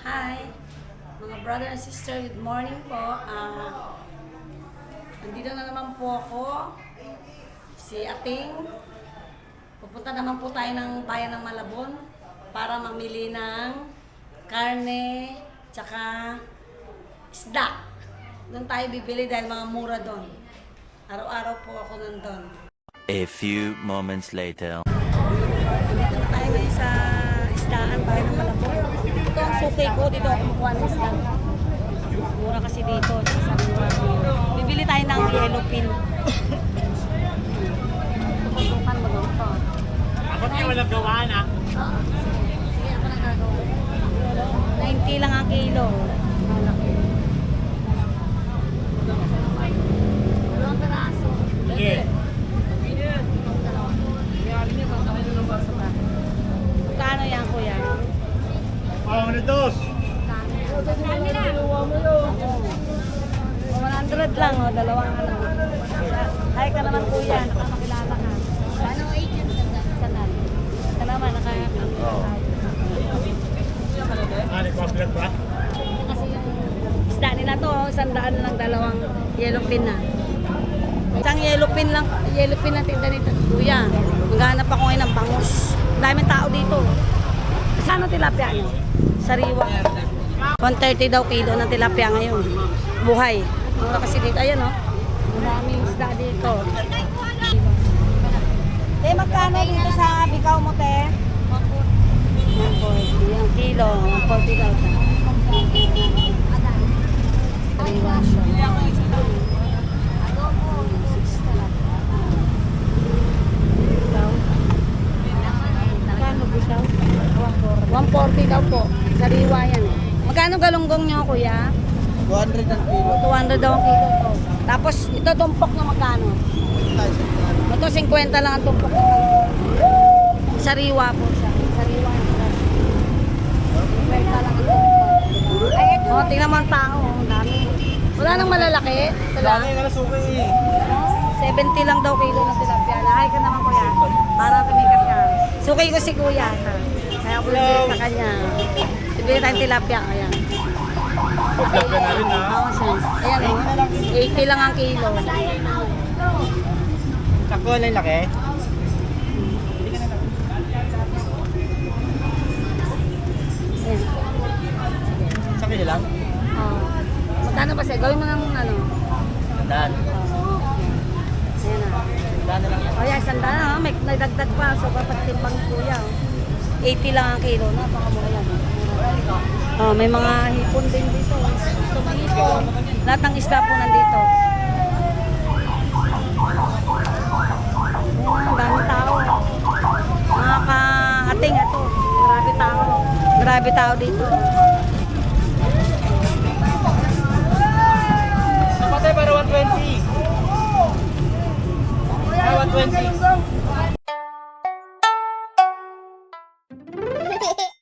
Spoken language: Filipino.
Hi, mga brother and sister, good morning po. Ah, nandito na naman po ako, si Ating. Pupunta naman po tayo ng bayan ng Malabon para mamili ng karne, tsaka isda. Doon tayo bibili dahil mga mura doon. Araw-araw po ako nandun. A few moments later. Dito tayo ngayon sa isdaan, bahay ng Malabon. Ito suki ko, dito ako kumukuha ng isda. Mura kasi dito, ko. Bibili tayo ng yellow pin. Tututukan mo doon to. Ako di walang gawa na. Oo, sige. Sige, ako na gagawa. 90 lang ang kilo. Malaki. Dalawang peraso. Sige. Magkano yan, kuya? Oh, ano dos? O, 100 lang, o, dalawang ano. Hi ka naman kuya, nakamakilala ka. Ano agent ka na? Sanal. Ka naman, naka... Ah, nagpa-vlog ba? Kasi yung isda nila to, oh, isang daan lang dalawang yellow pin na. Isang yellow pin lang, yellow pin lang tinda nito. Kuya, maghanap ako ngayon ng bangus. Daming tao dito. Ang tilapia nyo? Sariwa. 130 daw kilo ng tilapia ngayon. Buhay. Mura kasi dito. Ayan oh. Ang daming isda dito. Te, magkano dito sa bikaw mo, te? 140. Yung kilo, 140 daw. Sariwa siya. Bikaw. Magkano bitaw? 140 daw po. Sariwa yan eh. Magkano galunggong nyo, kuya? 200 ang kilo. 200 daw ang kilo to. Tapos ito tumpok na magkano? Ito 50 lang ang tumpok. Sariwa po siya. Sariwa presyo. 50 lang ang tumpok. Ay, ito. Oh, tingnan mo ang tao. oh. Ang dami. Wala nang malalaki. Ito lang. Dami nga na suki. 70 lang daw kilo ng tilapia. Lahay ka naman kuya. Para tumikat ka. Sukay ko si kuya. Kaya bibili sa kanya. Bibili tayong tilapia. Ayan. Ka na rin ha. Oo, sir. Ayan o. 80 lang ang kilo. Sakto na yung laki. Sa kilo lang? Oh. Magkano ba sir? Gawin mo ng ano? Oh. Ayan na. Dan na lang yan. O yan, sanda na. May nagdagdag pa. So, kapag timbang kuya. oh. 80 lang ang kilo. Napakamura yan. Oh, may mga hipon din dito. Mo hipon. Lahat ng isda po nandito. Ayan, ang dami tao. Mga ka-ating ito. Grabe tao. Grabe tao dito. Napatay para 120. Ah, 120.